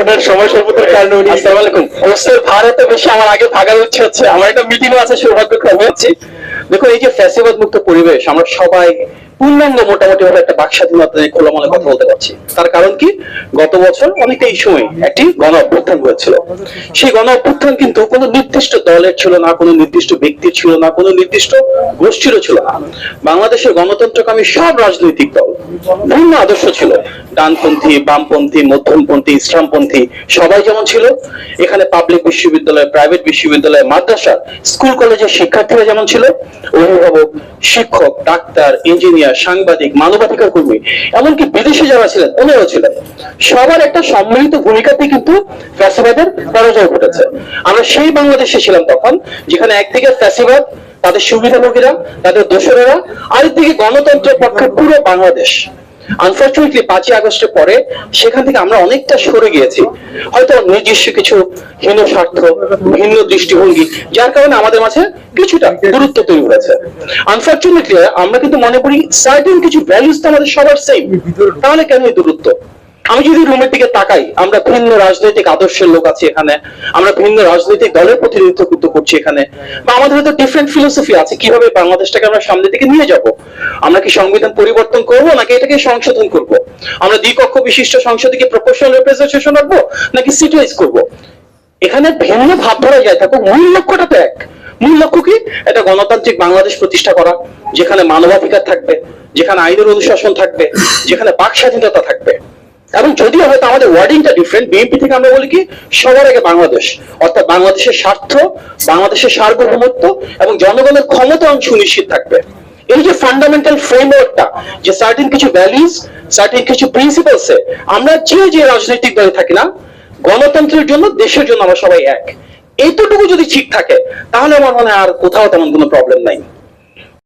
ওনার সময় স্বল্পতার কারণে উনি আসসালামু আলাইকুম অবশ্যই ভারতে বেশি আমার আগে ভাগার ইচ্ছে হচ্ছে। আমার একটা মিটিংও আছে সৌভাগ্যক্রমে হচ্ছে। দেখো এই যে ফ্যাসিবাদ মুক্ত পরিবেশ আমরা সবাই পূর্ণাঙ্গ মোটামুটি ভাবে একটা বাক স্বাধীনতা নিয়ে খোলা মনে কথা বলতে পারছি। তার কারণ কি? গত বছর অনেকটা এই সময় একটি গণ অভ্যুত্থান হয়েছিল সেই গণ অভ্যুত্থান কিন্তু কোনো নির্দিষ্ট দলের ছিল না, কোনো নির্দিষ্ট ব্যক্তির ছিল না, কোনো নির্দিষ্ট গোষ্ঠীরও ছিল না। বাংলাদেশের গণতন্ত্রকামী সব রাজনৈতিক দল ভিন্ন আদর্শ ছিল। ডানপন্থী, বামপন্থী, মধ্যমপন্থী, ইসলামপন্থী সবাই যেমন ছিল। এখানে পাবলিক বিশ্ববিদ্যালয় প্রাইভেট বিশ্ববিদ্যালয়, মাদ্রাসা স্কুল কলেজের শিক্ষার্থীরা যেমন ছিল। অভিভাবক, শিক্ষক, ডাক্তার ইঞ্জিনিয়ার সাংবাদিক, মানবাধিকার কর্মী, এমনকি বিদেশে যারা ছিলেন, ওনারাও ছিলেন। সবার একটা সম্মিলিত ভূমিকাতে কিন্তু ফ্যাসিবাদের পরাজয় ঘটেছে। আমরা সেই বাংলাদেশে ছিলাম তখন, যেখানে একদিকে ফ্যাসিবাদ, তাদের সুবিধাভোগীরা, তাদের দোষরেরা আরেকদিকে গণতন্ত্রের পক্ষে পুরো বাংলাদেশ। আনফর্চুনেটলি পাঁচই আগস্টের পরে সেখান থেকে আমরা অনেকটা সরে গিয়েছি। হয়তো নিজস্ব কিছু হীন স্বার্থ, ভিন্ন দৃষ্টিভঙ্গি, যার কারণে আমাদের মাঝে কিছুটা গুরুত্ব তৈরি হয়েছে। আনফর্চুনেটলি আমরা কিন্তু মনে করি সার্টেন কিছু ভ্যালুস তো আমাদের সবার সেম তাহলে কেন এই দূরত্ব? আমি যদি রুমের দিকে তাকাই, আমরা ভিন্ন রাজনৈতিক আদর্শের লোক আছি এখানে। আমরা ভিন্ন রাজনৈতিক দলের প্রতিনিধিত্ব কিন্তু করছি এখানে। বা আমাদের হয়তো ডিফারেন্ট ফিলোসফি আছে, কীভাবে বাংলাদেশটাকে আমরা সামনের দিকে নিয়ে যাব? আমরা কি সংবিধান পরিবর্তন করব, নাকি এটাকে সংশোধন করব? আমরা দ্বিকক্ষ বিশিষ্ট সংসদে কি প্রপোর্শনাল রিপ্রেজেন্টেশন রাখব, নাকি সিটিওয়াইজ করব? এখানে ভিন্ন ভাব ধরা যায় থাকুক মূল লক্ষ্যটা তো এক। মূল লক্ষ্য কি? এটা গণতান্ত্রিক বাংলাদেশ প্রতিষ্ঠা করা, যেখানে মানবাধিকার থাকবে, যেখানে আইনের অনুশাসন থাকবে, যেখানে বাক স্বাধীনতা থাকবে। যদিও হয়তো আমাদের ওয়ার্ডিংটা ডিফারেন্ট বিএনপি থেকে আমরা বলি কি, সবার আগে বাংলাদেশ। অর্থাৎ বাংলাদেশের স্বার্থ, বাংলাদেশের সার্বভৌমত্ব এবং জনগণের ক্ষমতায়ন সুনিশ্চিত থাকবে। এই যে ফান্ডামেন্টাল ফ্রেমওয়ার্কটা যে সার্টিন কিছু ভ্যালিউজ সার্টিন কিছু প্রিন্সিপালসে আমরা যে যে রাজনৈতিক দলে থাকি না, গণতন্ত্রের জন্য, দেশের জন্য আমরা সবাই এক। এইটুকু যদি ঠিক থাকে, তাহলে আমার মনে হয় আর কোথাও তেমন কোনো প্রবলেম নাই।